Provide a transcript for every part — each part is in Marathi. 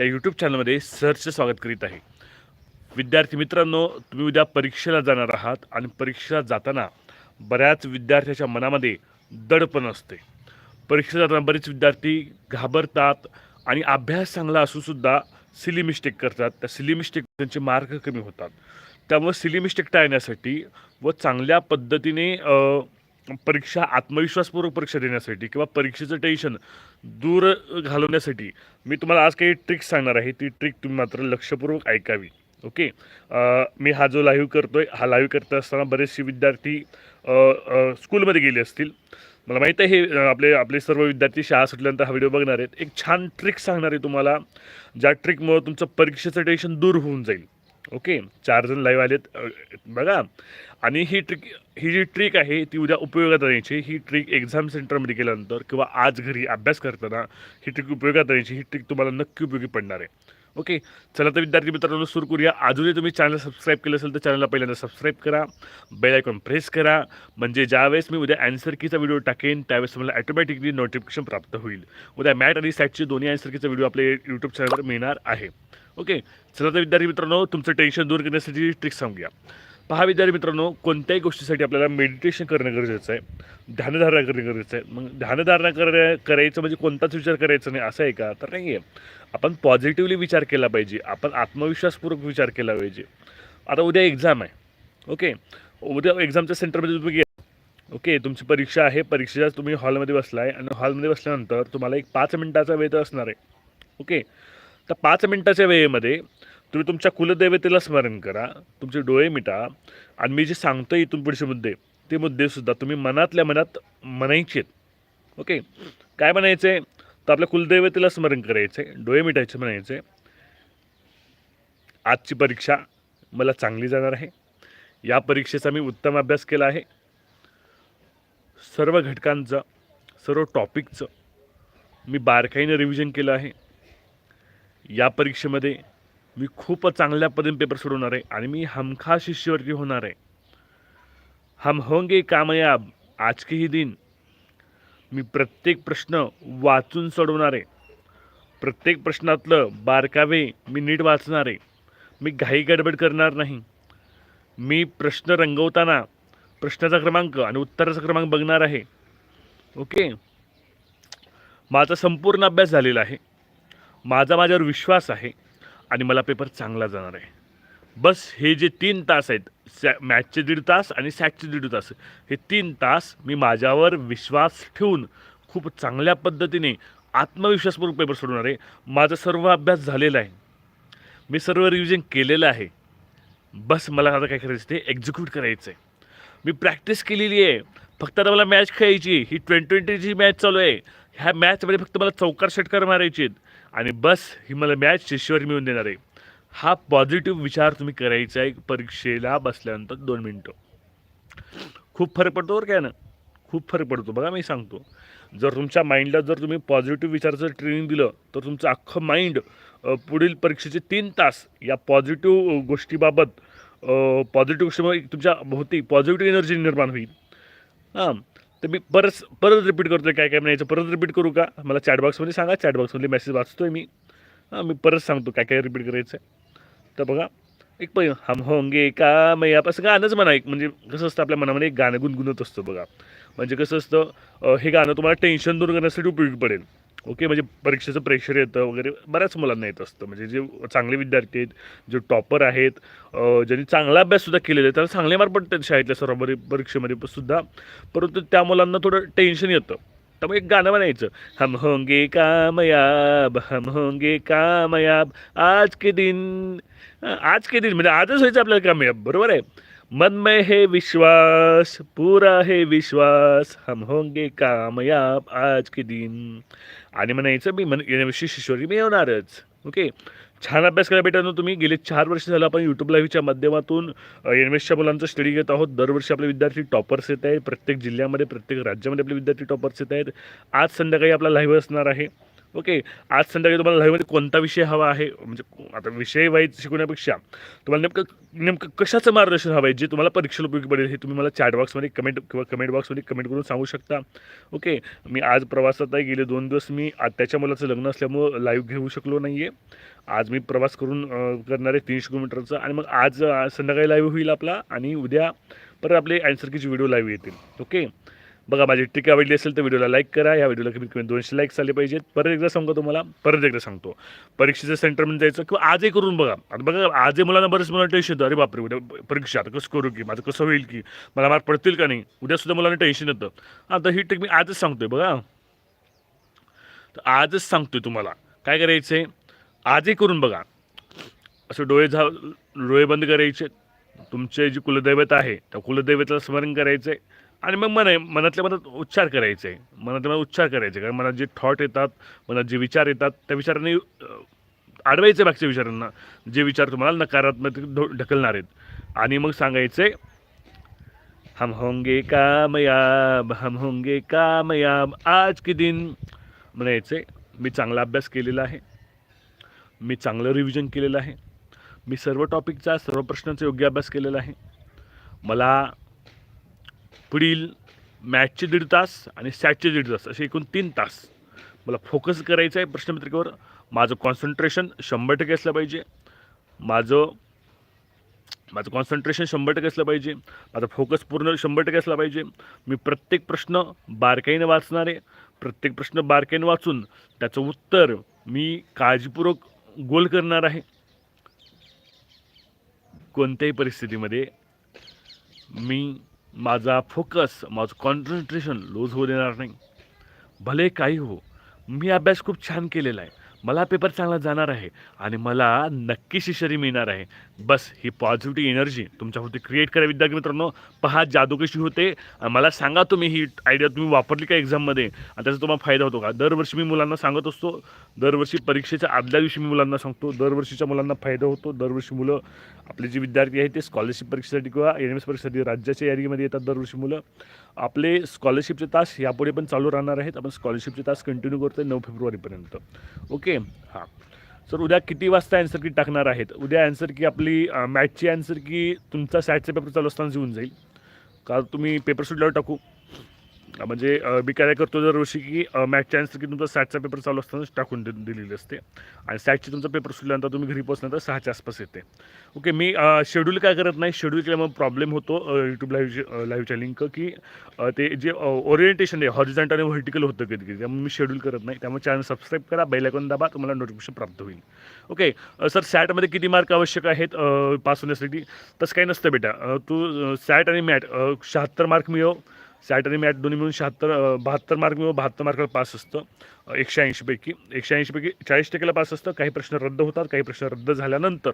या यूट्यूब चॅनलमध्ये सहर्ष स्वागत करीत आहे. विद्यार्थी मित्रांनो तुम्ही उद्या परीक्षेला जाणार आहात आणि परीक्षेला जाताना बऱ्याच विद्यार्थ्याच्या मनामध्ये दडपण असते. परीक्षेला जाताना बरेच विद्यार्थी घाबरतात आणि अभ्यास चांगला असूनसुद्धा सिली मिस्टेक करतात. त्या सिली मिस्टेक त्यांचे मार्क कमी होतात. त्यामुळे सिली मिस्टेक टाळण्यासाठी व चांगल्या पद्धतीने परीक्षा आत्मविश्वासपूर्वक परीक्षा देण्यासाठी किंवा परीक्षेचं टेन्शन दूर घालवण्यासाठी मी तुम्हाला आज काही ट्रिक्स सांगणार आहे. ती ट्रिक तुम्ही मात्र लक्षपूर्वक ऐकावी. ओके मी हा जो लाईव्ह करतो आहे हा लाईव्ह करत असताना बरेचसे विद्यार्थी स्कूलमध्ये गेले असतील. मला माहीत आहे हे आपले आपले सर्व विद्यार्थी शाळा सुटल्यानंतर हा व्हिडिओ बघणार आहेत. एक छान ट्रिक सांगणार आहे तुम्हाला ज्या ट्रिकमुळं तुमचं परीक्षेचं टेन्शन दूर होऊन जाईल. ओके चार जण लाईव्ह आलेत. बघा आणि ही ट्रिक ही जी ट्रिक आहे ती उद्या उपयोगात आणायची. ही ट्रिक एक्झाम सेंटरमध्ये गेल्यानंतर किंवा आज घरी अभ्यास करताना ही ट्रिक उपयोगात आणायची. ही ट्रिक तुम्हाला नक्की उपयोगी पडणार आहे. ओके चला तर विद्यार्थी मित्रांनो सुरू करूया. अजूनही तुम्ही चॅनल सबस्क्राईब केलं असेल तर चॅनलला पहिल्यांदा सबस्क्राईब करा. बेल आयकॉन प्रेस करा. म्हणजे ज्यावेळेस मी उद्या अँसर कीचा व्हिडिओ टाकेन त्यावेळेस तुम्हाला ऑटोमॅटिकली नोटिफिकेशन प्राप्त होईल. उद्या मॅट आणि सॅटचे दोन्ही अँसर कीचा व्हिडिओ आपल्या यूट्यूब चॅनलवर मिळणार आहे. ओके. चला तर विद्यार्थी मित्रांनो तुमचं टेन्शन दूर करण्यासाठी ट्रिक सांगूया पहा विद्यार्थी मित्रांनो कोणत्याही गोष्टीसाठी आपल्याला मेडिटेशन करणं गरजेचं आहे. ध्यानधारणा करणं गरजेचं आहे. मग ध्यानधारणा कर करायचं म्हणजे कोणताच विचार करायचा नाही असं आहे का? तर नाही आहे आपण पॉझिटिव्हली विचार केला पाहिजे. आपण आत्मविश्वासपूर्वक विचार केला पाहिजे. आता उद्या एक्झाम आहे. ओके. उद्या एक्झामच्या सेंटरमध्ये तुम्ही घ्या ओके. तुमची परीक्षा आहे. परीक्षेच्या तुम्ही हॉलमध्ये बसला आहे आणि हॉलमध्ये बसल्यानंतर तुम्हाला एक पाच मिनटाचा वेळ तर असणार आहे. ओके. तर पाच मिनटाच्या वेळेमध्ये तुम्ही तुमच्या कुलदेवतेला स्मरण करा तुमचे डोळे मिटा आणि मी जे सांगतो इथून पुढचे मुद्दे ते मुद्देसुद्धा तुम्ही मनातल्या मनात म्हणायचे आहेत ओके? काय म्हणायचं आहे तर आपल्या कुलदेवतेला स्मरण करायचे डोळे मिटायचे म्हणायचे आजची परीक्षा मला चांगली जाणार आहे. या परीक्षेचा मी उत्तम अभ्यास केला आहे. सर्व घटकांचं सर्व टॉपिकचं मी बारकाईनं रिव्हिजन केलं आहे. या परीक्षेमध्ये मी खूप चांगल्या पद्धतीने पेपर सोडवणार आहे आणि मी हमखा शिष्यवर्ती होणार आहे. हम होंगे कामयाब आज के ही दिन मी प्रत्येक प्रश्न वाचून सोडवणार आहे. प्रत्येक प्रश्नातलं बारकावे मी नीट वाचणार आहे. मी घाई गडबड करणार नाही. मी प्रश्न रंगवताना प्रश्नाचा क्रमांक आणि उत्तराचा क्रमांक बघणार आहे. ओके? माझा संपूर्ण अभ्यास झालेला आहे. माझा माझ्यावर विश्वास आहे आणि मला पेपर चांगला जाणार आहे. बस हे जे तीन तास आहेत सॅ मॅथचे दीड तास आणि सॅटचे दीड तास हे तीन तास मी माझ्यावर विश्वास ठेवून खूप चांगल्या पद्धतीने आत्मविश्वासपूर्वक पेपर सोडवणार आहे. माझा सर्व अभ्यास झालेला आहे. मी सर्व रिव्हिजन केलेलं आहे. बस मला आता काय करायचं ते एक्झिक्यूट करायचं आहे मी प्रॅक्टिस केलेली आहे. फक्त आता मला मॅच खेळायची ही ट्वेंटी ट्वेंटीची मॅच चालू आहे. ह्या मॅचमध्ये फक्त मला चौकार षटकार मारायची आहेत. आणि बस ही मला मॅच शिष्यवर मिळून देणार आहे. हा पॉझिटिव्ह विचार तुम्ही करायचा आहे परीक्षेला बसल्यानंतर दोन मिनटं. खूप फरक पडतो बरं काय ना खूप फरक पडतो. बघा मी सांगतो. जर तुमच्या माइंडला जर तुम्ही पॉझिटिव्ह विचाराचं ट्रेनिंग दिलं तर तुमचं अख्खं माइंड पुढील परीक्षेचे तीन तास या पॉझिटिव्ह गोष्टीबाबत पॉझिटिव्ह गोष्टीमुळे तुमच्या भोवती पॉझिटिव्ह एनर्जी निर्माण होईल. हां. तर मी परत परत रिपीट करतोय काय काय म्हणायचं? परत रिपीट करू का? मला चॅटबॉक्समध्ये सांगा. चॅटबॉक्समध्ये मेसेज वाचतोय मी. हां मी परत सांगतो काय काय रिपीट करायचं आहे तर बघा एक पै हम होंगे का मै असं गाणंच म्हणा एक म्हणजे कसं असतं आपल्या मनामध्ये एक गाणं गुणगुणत असतं बघा. म्हणजे कसं असतं हे गाणं तुम्हाला टेन्शन दूर करण्यासाठी उपयोगी पडेल. ओके म्हणजे परीक्षेचं प्रेशर येतं वगैरे बऱ्याच मुलांना येत असतं. म्हणजे जे चांगले विद्यार्थी आहेत जे टॉपर आहेत ज्यांनी चांगला अभ्याससुद्धा केलेला आहे त्याला चांगले मार्क पडतात शाळेतल्या सर्व परीक्षेमध्ये सुद्धा. परंतु त्या मुलांना थोडं टेन्शन येतं. त्यामुळे एक गाणं म्हणायचं हम होंगे कामयाब हम होंगे कामयाब आज के दिन. आज के दिन म्हणजे आजच व्हायचं आपल्याला कामयाब बरोबर आहे? मन में है विश्वास पूरा है विश्वास हम होंगे कामयाब आज के दिन. आणि म्हणायचं मी मन येण्याविषयी शिशोरी मी येणारच. ओके छान अभ्यास करा बेटांनो तुम्ही. गेले चार वर्ष झालं आपण यूट्यूब लाईव्हच्या माध्यमातून एम एसच्या मुलांचं स्टडी घेत आहोत. दरवर्षी आपले विद्यार्थी टॉपर्स येत आहेत. प्रत्येक जिल्ह्यामध्ये प्रत्येक राज्यामध्ये आपले विद्यार्थी टॉपर्स येत आहेत. आज संध्याकाळी आपला लाईव्ह असणार आहे. ओके आज संध्याकाळी तुम्हाला लाईव्हमध्ये कोणता विषय हवा आहे? म्हणजे आता विषय वाईज शिकवण्यापेक्षा तुम्हाला नेमकं नेमकं कशाचं मार्गदर्शन हवं आहे जे तुम्हाला परीक्षेला उपयोगी पडेल हे तुम्ही मला चॅट बॉक्समध्ये कमेंट किंवा कमेंट बॉक्समध्ये कमेंट करून सांगू शकता. ओके मी आज प्रवासात आहे गेले दोन दिवस. मी आत्याच्या मुलाचं लग्न असल्यामुळं लाईव्ह घेऊ शकलो नाही आहे आज मी प्रवास करून करणार आहे तीनशे किलोमीटरचा. आणि मग आज संध्याकाळी लाईव्ह होईल आपला आणि उद्या परत आपले अँसरकीचे व्हिडिओ लाईव्ह येतील. ओके बघा माझी टिक आवडली असेल तर व्हिडिओला लाईक करा. या व्हिडिओला कमीत कमी दोनशे लाईक्स आले पाहिजेत. परत एकदा सांगतो तुम्हाला परत एकदा सांगतो. परीक्षेचं सेंटरमध्ये जायचं किंवा आजही करून बघा. आता बघा आजही मुलांना बरेच मुलांना टेन्शन येतं. अरे बापरे उद्या परीक्षा आता कसं करू की? माझं कसं होईल की? मला मार्क पडतील का नाही? उद्यासुद्धा मुलांना टेन्शन येतं. आता ही टेक मी आजच सांगतोय बघा. तर आजच सांगतोय तुम्हाला. काय करायचं आहे आजही करून बघा. असं डोळे झा डोळे बंद करायचे. तुमचे जी कुलदैवत आहे त्या कुलदैवताला स्मरण करायचं आहे आणि मग मन मनातल्या मनात उच्चार करायचे. आहे मनातल्या मनात उच्चार करायचे. कारण मनात जे थॉट येतात मनात जे विचार येतात त्या विचारांनी अडवायचे मागच्या विचारांना. जे विचार तुम्हाला नकारात्मक ढकलणार आहेत. आणि मग सांगायचे हम होंगे कामयाब हम होंगे कामयाब आज के दिन. म्हणायचे मी चांगला अभ्यास केलेला आहे. मी चांगलं रिव्हिजन केलेलं आहे. मी सर्व टॉपिकचा सर्व प्रश्नांचा योग्य अभ्यास केलेला आहे. मला पुढील मॅचचे दीड तास आणि सॅटचे दीड तास असे एकूण तीन तास मला फोकस करायचं आहे प्रश्नपत्रिकेवर. माझं कॉन्सन्ट्रेशन शंभर टक्के असलं पाहिजे. माझं माझं कॉन्सन्ट्रेशन शंभर टक्के असलं पाहिजे. माझा फोकस पूर्ण शंभर टक्के असला पाहिजे. मी प्रत्येक प्रश्न बारकाईने वाचणार आहे. प्रत्येक प्रश्न बारकाईने वाचून त्याचं उत्तर मी काळजीपूर्वक गोल करणार आहे. कोणत्याही परिस्थितीमध्ये मी माझा फोकस माझं कॉन्सन्ट्रेशन लूज होऊ देणार नाही. भले काही हो मी अभ्यास खूप छान केलेला आहे. मला पेपर चांगला जाणार आहे आणि मला नक्की शिशरी मिळणार आहे. बस ही पॉझिटिव्ह एनर्जी तुमच्यावरती क्रिएट करा विद्यार्थी मित्रांनो. पहा जादू कशी होते. मला सांगा तुम्ही ही आयडिया तुम्ही वापरली का एक्झाममध्ये आणि त्याचा तुम्हाला फायदा होतो का? दरवर्षी मी मुलांना सांगत असतो. दरवर्षी परीक्षेच्या आदल्या दिवशी मी मुलांना सांगतो. दरवर्षीच्या मुलांना फायदा होतो. दरवर्षी मुलं आपले जे विद्यार्थी आहेत ते स्कॉलरशिप परीक्षेसाठी किंवा एन एम एस परीक्षेसाठी राज्याच्या यादीमध्ये येतात दरवर्षी मुलं. आपले स्कॉलरशिपचे तास यापुढे पण चालू राहणार आहेत. आपण स्कॉलरशिपचे तास कंटिन्यू करतोय नऊ फेब्रुवारीपर्यंत. ओके हां. सर उद्या किती वाजता अँसर की टाकणार आहेत? उद्या अँसर की आपली मॅथची अँसर की तुमचा सॅटचा पेपर चालू असताना येऊन जाईल. का तुम्ही पेपर सुटल्यावर टाकू? म्हणजे मी काय करतो दरवर्षी की मॅथच्या अँसर की तुमचा सॅटचा पेपर चालू असतानाच टाकून दे दिलेली असते. आणि सॅटची तुमचा पेपर सुटल्यानंतर तुम्ही घरी पोचल्यानंतर सहाच्या आसपास येते. ओके मी शेड्यूल काय करत नाही? शेड्यूल केल्यामुळे प्रॉब्लेम होतो यूट्यूब लाईव्ह लाईव्हच्या लिंक की ते जे ओरिएंटेशन आहे हॉरिझॉन्टल आणि व्हर्टिकल होतं कधी कधी त्यामुळे मी शेड्यूल करत नाही. त्यामुळे चॅनल सबस्क्राईब करा बेल दाबा तुम्हाला नोटिफिकेशन प्राप्त होईल. ओके सर सॅटमध्ये किती मार्क आवश्यक आहेत पास होण्यासाठी? तसं काही नसतं बेटा. तू सॅट आणि मॅट शहात्तर मार्क मिळव. सॅट आणि मॅट दोन्ही मिळून शहात्तर बहात्तर मार्क मिळून बहात्तर मार्काला पास असतं. एकशे ऐंशीपैकी एकशे ऐंशीपैकी चाळीस टक्केला पास असतं. काही प्रश्न रद्द होतात काही प्रश्न रद्द झाल्यानंतर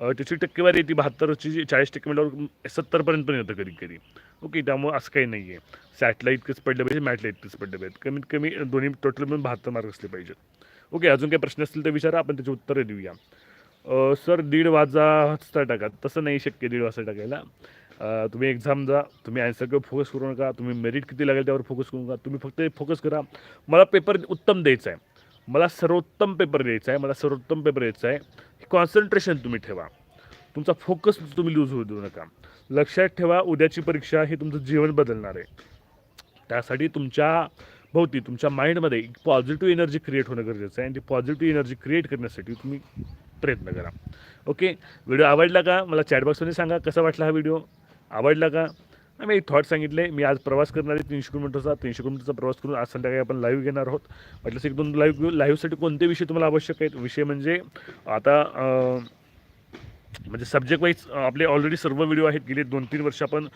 त्याची टक्केवारी येते बहात्तरची जी चाळीस टक्के मिळाल्यावर सत्तरपर्यंत पण येतं कधी कधी. ओके त्यामुळे असं काही नाही आहे सॅटला इतकंच पडलं पाहिजे मॅटला इतकंच पडलं पाहिजे. कमीत कमी दोन्ही टोटल मिळून बहात्तर मार्क असले पाहिजेत. ओके अजून काही प्रश्न असतील तर विचारा आपण त्याची उत्तरं देऊया. सर दीड वाजा वाजता टाका. तसं नाही शक्य दीड वाजता टाकायला. तुम्ही एक्झाम जा तुम्ही आन्सरकडे फोकस करू नका तुम्ही मेरिट किती लागेल त्यावर फोकस करू नका तुम्ही फक्त फोकस करा. मला पेपर उत्तम द्यायचा आहे मला सर्वोत्तम पेपर द्यायचा आहे मला सर्वोत्तम पेपर द्यायचा आहे कॉन्सन्ट्रेशन तुम्ही ठेवा. तुमचा फोकस तुम्ही लूज होऊ देऊ नका. लक्षात ठेवा उद्याची परीक्षा ही तुमचं जीवन बदलणार आहे. त्यासाठी तुमच्या भोवती तुमच्या माइंडमध्ये एक पॉझिटिव्ह एनर्जी क्रिएट होणं गरजेचं आहे. आणि ती पॉझिटिव्ह एनर्जी क्रिएट करण्यासाठी तुम्ही प्रयत्न करा. ओके व्हिडिओ आवडला का? मला चॅटबॉक्समध्ये सांगा कसा वाटला हा व्हिडिओ आवडला का? मी एक थॉट सांगितले. मी आज प्रवास करणार आहे तीनशे किलोमीटरचा. तीनशे किलोमीटरचा प्रवास करून आज संध्याकाळी आपण लाईव्ह घेणार आहोत. म्हटलं एक दोन लाईव्ह लाईव्हसाठी कोणते विषय तुम्हाला आवश्यक आहेत? विषय म्हणजे आता म्हणजे सब्जेक्ट वाईज आपले ऑलरेडी सर्व व्हिडिओ आहेत. गेले दोन तीन वर्ष आपण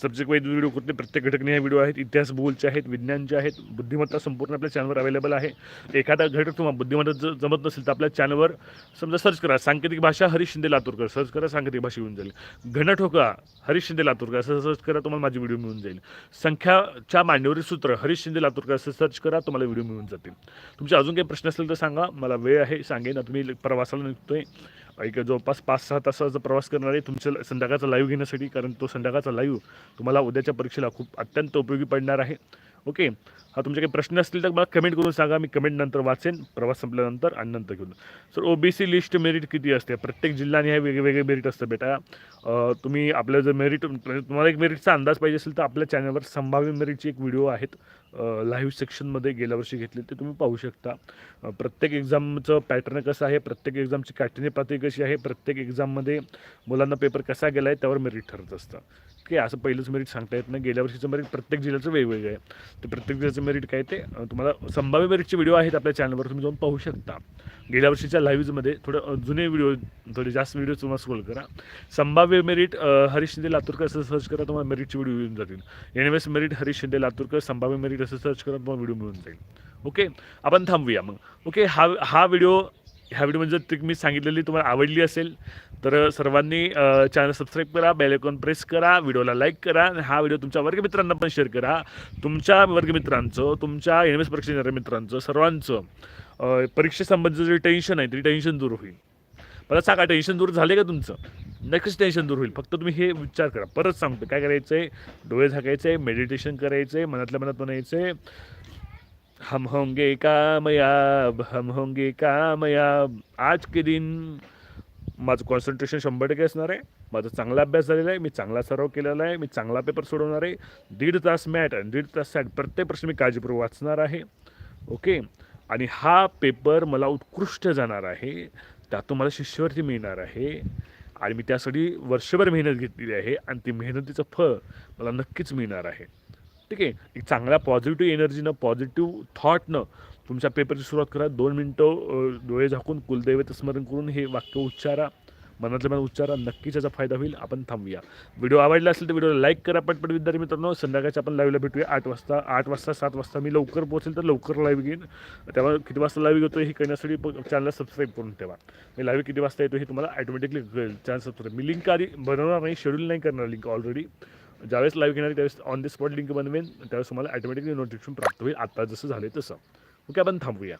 सब्जेक्ट वाईज व्हिडिओ कुठले प्रत्येक घटकने हे व्हिडिओ आहेत. इतिहास भूगोलचे आहेत विज्ञानचे आहेत बुद्धिमत्ता संपूर्ण आपल्या चॅनलवर अवेलेबल आहे. एखादा घटक तुम्हाला बुद्धिमत्ता जर जमत नसेल तर आपल्या चॅनलवर समजा सर्च करा. सांकेतिक भाषा हरीश शिंदे लातूरकर. सर्च करा सांकेतिक भाषा येऊन जाईल. घनठोका हरीश शिंदे लातूरकर. असं सर्च करा तुम्हाला माझी व्हिडिओ मिळून जाईल. संख्याच्या मांडीवरील सूत्र हरीश शिंदे लातूरकर. असं सर्च करा तुम्हाला व्हिडिओ मिळून जातील. तुमचे अजून काही प्रश्न असतील तर सांगा. मला वेळ आहे सांगेन. तुम्ही प्रवासाला निघतोय. एक जवळपास पाच सहा तासाचा प्रवास करणार आहे तुमच्या संध्याकाळचा लाईव्ह घेण्यासाठी कारण तो संध्याकाळचा लाईव्ह तुम्हाला उद्याच्या परीक्षेला खूप अत्यंत उपयोगी पडणार आहे. ओके. हा तुमचे काही प्रश्न असतील तर मला कमेंट करून सांगा. मी कमेंट नंतर वाचेन. प्रवास संपल्यानंतर आणि नंतर घेऊन. Sir O B C list merit किती असते? प्रत्येक जिल्ह्याने हे वेगवेगळे मेरिट असतं बेटा. तुम्ही आपलं जर मेरिट म्हणजे तुम्हाला एक मेरिटचा अंदाज पाहिजे असेल तर आपल्या चॅनलवर संभाव्य मेरिटची एक व्हिडिओ आहेत. लाईव्ह सेक्शनमध्ये गेल्या वर्षी घेतले ते तुम्ही पाहू शकता. प्रत्येक एक्झामचं पॅटर्न कसं आहे? प्रत्येक एक्झामची काठिण्य पातळी कशी आहे? प्रत्येक एक्झाममध्ये मुलांना पेपर कसा गेला आहे त्यावर मेरिट ठरत असतं. की असं पहिलंच मेरिट सांगता येत नाही. गेल्या वर्षीचं मेरिट प्रत्येक जिल्ह्याचं वेगवेगळं आहे. तर प्रत्येक जिल्ह्याचं मेरिट काय ते तुम्हाला संभाव्य मेरिटचे व्हिडिओ आहेत आपल्या चॅनलवर तुम्ही जाऊन पाहू शकता. गेल्या वर्षीच्या लाईव्हजमध्ये थोडं जुने व्हिडिओ थोडे जास्त व्हिडिओ तुम्हाला स्क्रोल करा. संभाव्य मेरिट हरीश शिंदे लातूरकर असं सर्च करा तुम्हाला मेरिटचे व्हिडिओ येऊन जातील. एन मेरिट हरीश शिंदे लातूरकर संभाव्य मेरिट असं सर्च करा तुम्हाला व्हिडिओ मिळून जाईल. ओके आपण थांबूया मग. ओके हा हा व्हिडिओ ह्या व्हिडिओमध्ये जर ट्रिक मी सांगितलेली तुम्हाला आवडली असेल तर सर्वांनी चॅनल सबस्क्राईब करा बेल आयकॉन प्रेस करा व्हिडिओला लाईक करा आणि हा व्हिडिओ तुमच्या वर्गमित्रांना पण शेअर करा. तुमच्या वर्गमित्रांचं तुमच्या एन एम एस परीक्षा देणाऱ्या मित्रांचं सर्वांचं परीक्षेसंबंधीचं जे टेन्शन आहे ते टेन्शन दूर होईल. मला सांगा टेन्शन दूर झाले का तुमचं? नक्कीच टेन्शन दूर होईल. फक्त तुम्ही हे विचार करा. परत सांगतो काय करायचं आहे डोळे झाकायचे मेडिटेशन करायचं आहे मनातल्या मनात म्हणायचं आहे हम होंगे कामयाब हम होंगे कामयाब. आज के दिन माझं कॉन्सन्ट्रेशन शंभर टक्के असणार आहे. माझा चांगला अभ्यास झालेला आहे. मी चांगला सराव केलेला आहे. मी चांगला पेपर सोडवणार आहे. दीड तास मॅट आणि दीड तास सॅट प्रत्येक प्रश्न मी काळजीपूर्वक वाचणार आहे. ओके आणि हा पेपर मला उत्कृष्ट जाणार आहे. त्यातून मला शिष्यवृत्ती मिळणार आहे. आणि मी त्यासाठी वर्षभर मेहनत घेतलेली आहे. आणि ती मेहनतीचं फळ मला नक्कीच मिळणार आहे. ठीक आहे? एक चांगल्या पॉझिटिव्ह एनर्जीनं पॉझिटिव्ह थॉटनं तुमच्या पेपरची सुरुवात करा. दोन मिनटं डोळे झाकून कुलदैवत स्मरण करून हे वाक्य उच्चारा. मनातल्या मनात उच्चारा. नक्कीच याचा फायदा होईल. आपण थांबूया. व्हिडिओ आवडला असेल तर व्हिडिओला लाईक करा पटपट. विद्यार्थी मित्रांनो संध्याकाळच्या आपण लाईव्हला भेटूया. आठ वाजता आठ वाजता सात वाजता मी लवकर पोहोचेल तर लवकर लाईव्ह घेईन. त्यामुळे किती वाजता लाईव्ह घेतो हे करण्यासाठी चॅनलला सबस्क्राईब करून ठेवा. मी लाईव्ह किती वाजता येतो हे तुम्हाला ॲटोमॅटिकली कळेल. चॅनल सबस्क्राईब मी लिंक आधी बनवणार नाही शेड्यूल नाही करणार लिंक ऑलरेडी ज्यावेळेस लाईव्ह घेणार त्यावेळेस ऑन द स्पॉट लिंक बनवेन. त्यावेळेस तुम्हाला ॲटोमॅटिकली नोटिफिकेशन प्राप्त होईल. आत्ता जसं झालं तसं. ओके आपण थांबूया.